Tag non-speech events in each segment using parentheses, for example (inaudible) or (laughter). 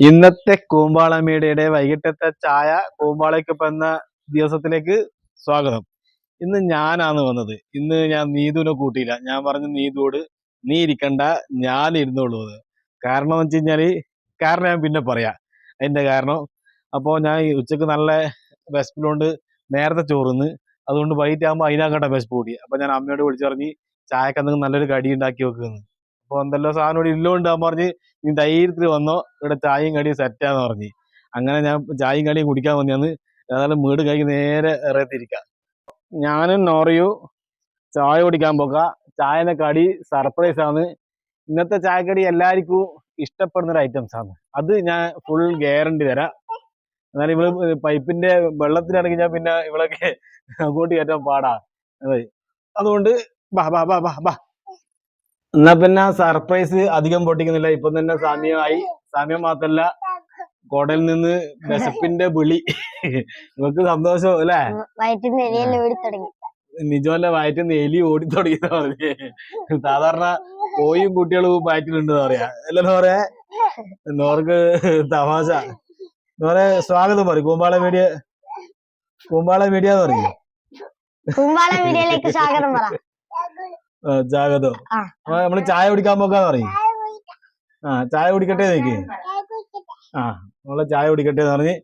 ഇന്നത്തെ കൂമ്പാള മീഡിയയുടെ വൈകിട്ടത്തെ ചായ കൂമ്പാളയ്ക്കൊപ്പം എന്ന ദിവസത്തിലേക്ക് സ്വാഗതം. ഇന്ന് ഞാനാണ് വന്നത്. ഇന്ന് ഞാൻ നീതുവിനെ കൂട്ടിയില്ല. ഞാൻ പറഞ്ഞു നീതുവോട് നീ ഇരിക്കണ്ട. ഞാൻ ഇരുന്നോളൂ എന്ന് കാരണം എന്ന് വെച്ച് കഴിഞ്ഞാൽ കാരണം ഞാൻ പിന്നെ പറയാം. അതിന്റെ കാരണം അപ്പോൾ ഞാൻ ഉച്ചയ്ക്ക് നല്ല വിശപ്പിലുകൊണ്ട് നേരത്തെ ചോറുന്ന്. അതുകൊണ്ട് വൈകിട്ട് ആകുമ്പോൾ അതിനാകണ്ട വിശപ്പ് കൂടി. അപ്പൊ ഞാൻ അമ്മയോട് വിളിച്ചു പറഞ്ഞ് ചായക്ക് നല്ലൊരു കടി ഉണ്ടാക്കി വെക്കുന്നു അപ്പോൾ എന്തെല്ലോ സാധനം ഇവിടെ ഇല്ലോണ്ട് പറഞ്ഞ് നീ ധൈര്യത്തിൽ വന്നോ ഇവിടെ ചായയും കടിയും സെറ്റാന്ന് പറഞ്ഞ്. അങ്ങനെ ഞാൻ ചായയും കടിയും കുടിക്കാൻ വന്നതാണ് ഏതായാലും വീട് കൈ നേരെ ഇറയത്തിരിക്കാം ഞാനും നോറിയു ചായ കുടിക്കാൻ പോക്ക. ചായന്റെ കടി സർപ്രൈസ് ആണ്. ഇന്നത്തെ ചായക്കടി എല്ലാവർക്കും ഇഷ്ടപ്പെടുന്ന ഒരു ഐറ്റംസ് ആണ്. അത് ഞാൻ ഫുൾ ഗ്യാരണ്ടി തരാം. എന്നാലും ഇവൾ പൈപ്പിന്റെ വെള്ളത്തിലിറങ്ങി ഞാൻ പിന്നെ ഇവളൊക്കെ അങ്ങോട്ട് കയറ്റാൻ പാടാ. അതുകൊണ്ട് ബാ ബാ ബാ ബാ ബാ. എന്നാ പിന്നെ സർപ്രൈസ് അധികം പൊട്ടിക്കുന്നില്ല. ഇപ്പൊ തന്നെ സാമ്യമായി സാമ്യം മാത്രല്ല കോടയിൽ നിന്ന് വിശപ്പിന്റെ വിളി. നിങ്ങൾക്ക് സന്തോഷം അല്ലെ? നിജമല്ല തുടങ്ങി. വയറ്റിൽ നിന്ന് എലി ഓടി തുടങ്ങിയെന്ന് പറഞ്ഞ്. സാധാരണ കോയും കുട്ടികളും വയറ്റിലുണ്ട് പറയാ. അല്ലല്ലോ പറയാ? നോർക്ക് തമാശ. നോറെ സ്വാഗതം പറയും. കൂമ്പാള മീഡിയ കൂമ്പാള മീഡിയ എന്ന് പറയും കൂമ്പാള മീഡിയയിലേക്ക് സ്വാഗതം പറ. അപ്പൊ നമ്മൾ ചായ കുടിക്കാൻ പോക്കാന്ന് പറയും. ആ ചായ കുടിക്കട്ടെ നിക്ക്. ആ നമ്മളെ ചായ കുടിക്കട്ടെ എന്ന് പറഞ്ഞ്.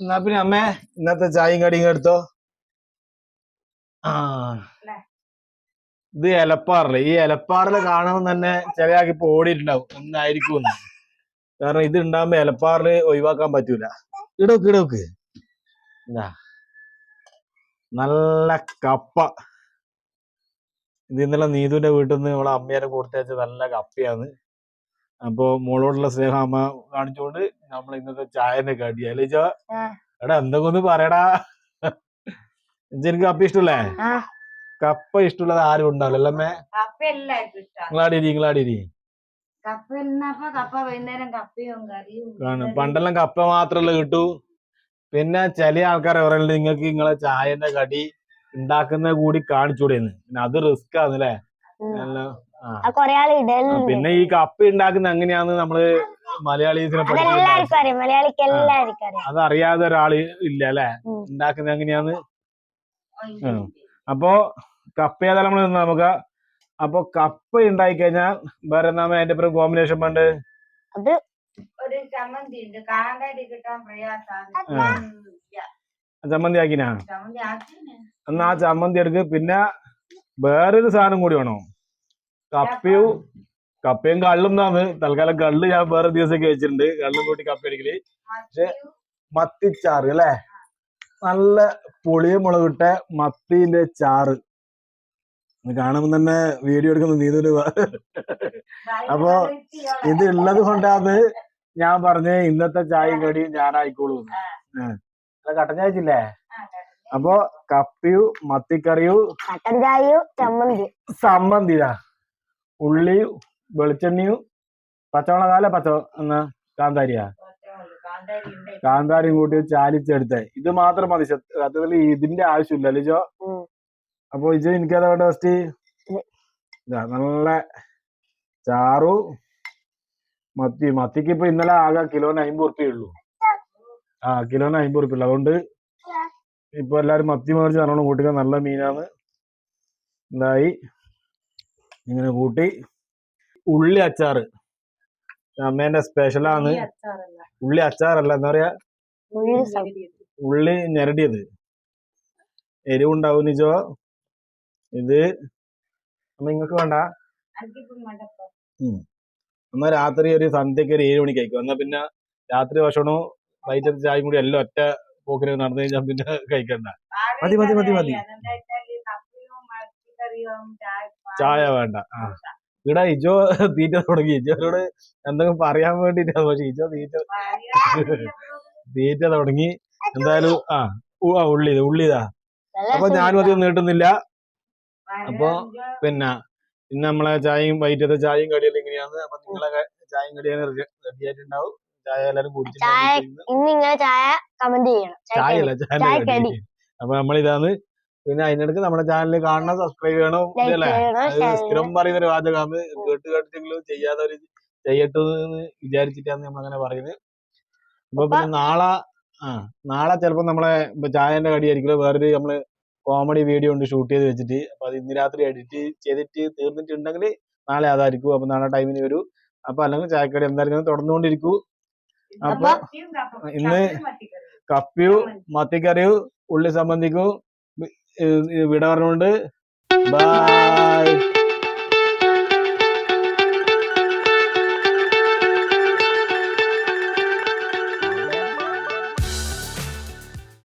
എന്നാ പിന്നെ അമ്മേ ഇന്നത്തെ ചായയും കടിയും ഇങ്ങ് എടുത്തോ? ആ. ഇത് എലപ്പാറിൽ ഈ എലപ്പാറിൽ കാണുമ്പോൾ തന്നെ ചില ആൾക്ക് ഇപ്പൊ ഓടിയിട്ടുണ്ടാവും. എന്നായിരിക്കും കാരണം ഇത് ഉണ്ടാകുമ്പോ എലപ്പാറിൽ ഒഴിവാക്കാൻ പറ്റൂല. ഇടോക്ക് ഇടോക്ക് എന്താ നല്ല കപ്പ. ഇത് ഇന്നലെ നീതുവിന്റെ വീട്ടിൽ നിന്ന് നമ്മളെ അമ്മേനെ കൊടുത്തയച്ച നല്ല കപ്പയാണ്. അപ്പൊ മോളോടുള്ള സ്നേഹം അമ്മ കാണിച്ചുകൊണ്ട് നമ്മൾ ഇന്നത്തെ ചായന്റെ കടി. അല്ലേ ചോ എടാ എന്തൊക്കെ ഒന്ന് പറയടാ. എനിക്ക് കപ്പ ഇഷ്ടല്ലേ? കപ്പ ഇഷ്ടമുള്ളത് ആരും ഉണ്ടാവില്ല കപ്പയും കറിയും കാണും. പണ്ടെല്ലാം കപ്പ മാത്രല്ല കിട്ടൂ. പിന്നെ ചില ആൾക്കാരെ പറയുന്നത് നിങ്ങൾക്ക് നിങ്ങളെ ചായന്റെ കടി ഉണ്ടാക്കുന്ന കൂടി കാണിച്ചൂടെന്ന്. പിന്നെ അത് റിസ്ക് ആണല്ലേ? അല്ലേ നല്ല ആ. കൊറേ ആൾ ആ, പിന്നെ ഈ കപ്പ ഉണ്ടാക്കുന്ന എങ്ങനെയാന്ന് നമ്മൾ മലയാളീസിനെ അതറിയാതെ ഒരാൾ ഇല്ല അല്ലെ? ഉണ്ടാക്കുന്ന ഉണ്ടാക്കുന്നത് എങ്ങനെയാന്ന്? അപ്പോ കപ്പ ഏതായാലും നമ്മൾ നമുക്ക്. അപ്പൊ കപ്പ ഉണ്ടായി കഴിഞ്ഞാൽ വേറെ എന്നാ അതിന്റെ പേര് കോമ്പിനേഷൻ പണ്ട് അത് ചമ്മന്തി ആക്കിന്? എന്നാ ആ ചമ്മന്തി എടുക്ക്. പിന്നെ വേറൊരു സാധനം കൂടി വേണോ? കപ്പയും കപ്പയും കള്ളും എന്നാണ് തൽക്കാലം കള്ള് ഞാൻ വേറെ ദിവസമൊക്കെ വെച്ചിട്ടുണ്ട് കള്ളും കൂട്ടി കപ്പ അടിക്കൽ. പക്ഷെ മത്തിച്ചാറ് അല്ലേ? നല്ല പുളിയ മുളകിട്ട മത്തിന്റെ ചാറ്. കാണുമ്പോ തന്നെ വീഡിയോ എടുക്കുന്ന നീതൊരു അപ്പൊ. ഇത് ഉള്ളത് കൊണ്ടാണ് ഞാൻ പറഞ്ഞ ഇന്നത്തെ ചായ കടിയും ഞാനായിക്കോളൂ കട്ടൻ ചായച്ചില്ലേ. അപ്പൊ കപ്പിയു മത്തിക്കറിയു കട്ടൻ ചായയും ചമ്മന്തി. സമ്മന്തിതാ ഉള്ളിയും വെളിച്ചെണ്ണയും പച്ചമുളകാല പച്ച എന്നാ കാന്താരിയാ. കാന്താരിയും കൂട്ടി ചാലിച്ചെടുത്തേ. ഇത് മാത്രം മതി. സത്യ- സത്യത്തിൽ ഇതിന്റെ ആവശ്യമില്ല ലിജോ. അപ്പൊ എനിക്ക് എനിക്കതാ വേണ്ട ഫസ്റ്റ് നല്ല ചാറു മത്തി മത്തിക്ക് ഇപ്പൊ ഇന്നലെ ആകെ കിലോന് അമ്പത് ഉള്ളൂ. ആ കിലോന് അമ്പത് ഉറുപ്പ്യ ഉള്ളൂ. അതുകൊണ്ട് ഇപ്പൊ എല്ലാരും മത്തി മേടിച്ച് നല്ലോണം കൂട്ടിക്കാൻ നല്ല മീനാണ്. ഇതായി. ഇങ്ങനെ കൂട്ടി. ഉള്ളി അച്ചാറ്. അമ്മേന്റെ സ്പെഷ്യലാണ്. ഉള്ളി അച്ചാറല്ല. എന്താ പറയാ? ഉള്ളി ഞെരടിയത്. എരിവുണ്ടാവും നിജോ? ഇത് അമ്മ നിങ്ങൾക്ക് വേണ്ട. എന്നാ രാത്രി ഒരു സന്ധ്യക്ക് ഒരു ഏഴ് മണിക്ക് കഴിക്കും. എന്നാ പിന്നെ രാത്രി ഭക്ഷണവും വൈകിട്ട് ചായയും കൂടി എല്ലാം ഒറ്റ പോക്കിന് നടന്നു കഴിഞ്ഞാൽ പിന്നെ കഴിക്കണ്ട. മതി, മതി, മതി, മതി. ചായ വേണ്ട. ആ. ഇവിടെ ഇജോ തീറ്റ തുടങ്ങി. ഇജോനോട് എന്തെങ്കിലും പറയാൻ വേണ്ടിട്ടാ പക്ഷെ ഇജോ തീറ്റ തീറ്റ തുടങ്ങി. എന്തായാലും ആ ഉള്ളി ഉള്ളിതാ അപ്പൊ ഞാനും അധികം നീട്ടുന്നില്ല. അപ്പൊ അപ്പൊ പിന്നെ ഇന്ന് നമ്മളെ ചായയും വൈകിട്ടത്തെ ചായയും കടിയെല്ലാം ഇങ്ങനെയാണ്. അപ്പൊ നിങ്ങളെ ചായയും കടിയാണ് റെഡി ആയിട്ടുണ്ടാവും ചായ എല്ലാരും ചായ ഇന്ന് ഇങ്ങനെ ചായ കമന്റ് ചെയ്യണം. ചായ ചായ ചായക്കടി. അപ്പൊ നമ്മളിതാണ് പിന്നെ അതിനിടക്ക് നമ്മുടെ ചാനൽ കാണണം സബ്സ്ക്രൈബ് ചെയ്യണം. അല്ലേ? സ്ഥിരം പറയുന്ന ഒരു വാചകമാണ്. കേട്ട് കേട്ടിട്ടെങ്കിലും ചെയ്യാത്തവര് ചെയ്യട്ടെ എന്ന് വിചാരിച്ചിട്ടാണ് നമ്മൾ അങ്ങനെ പറയുന്നത്. അപ്പൊ പിന്നെ നാളെ ആ നാളെ ചിലപ്പോ നമ്മളെ ചായന്റെ ചായന്റെ കടിയായിരിക്കും വേറൊരു നമ്മൾ കോമഡി വീഡിയോ ഉണ്ട് ഷൂട്ട് ചെയ്ത് വെച്ചിട്ട്. അപ്പൊ അത് ഇന്ന് രാത്രി എഡിറ്റ് ചെയ്തിട്ട് തീർന്നിട്ടുണ്ടെങ്കിൽ നാളെ അതായിരിക്കും. അപ്പൊ നാളെ ടൈമിന് വരൂ. അപ്പൊ അല്ലെങ്കിൽ ചായക്കടി എന്തായാലും തുടർന്നുകൊണ്ടിരിക്കൂ. അപ്പൊ ഇന്ന് കപ്പിയു മത്തിക്കറിയു. ഉള്ളി സംബന്ധിക്കൂ വിട പറഞ്ഞുകൊണ്ട് (laughs) ബൈ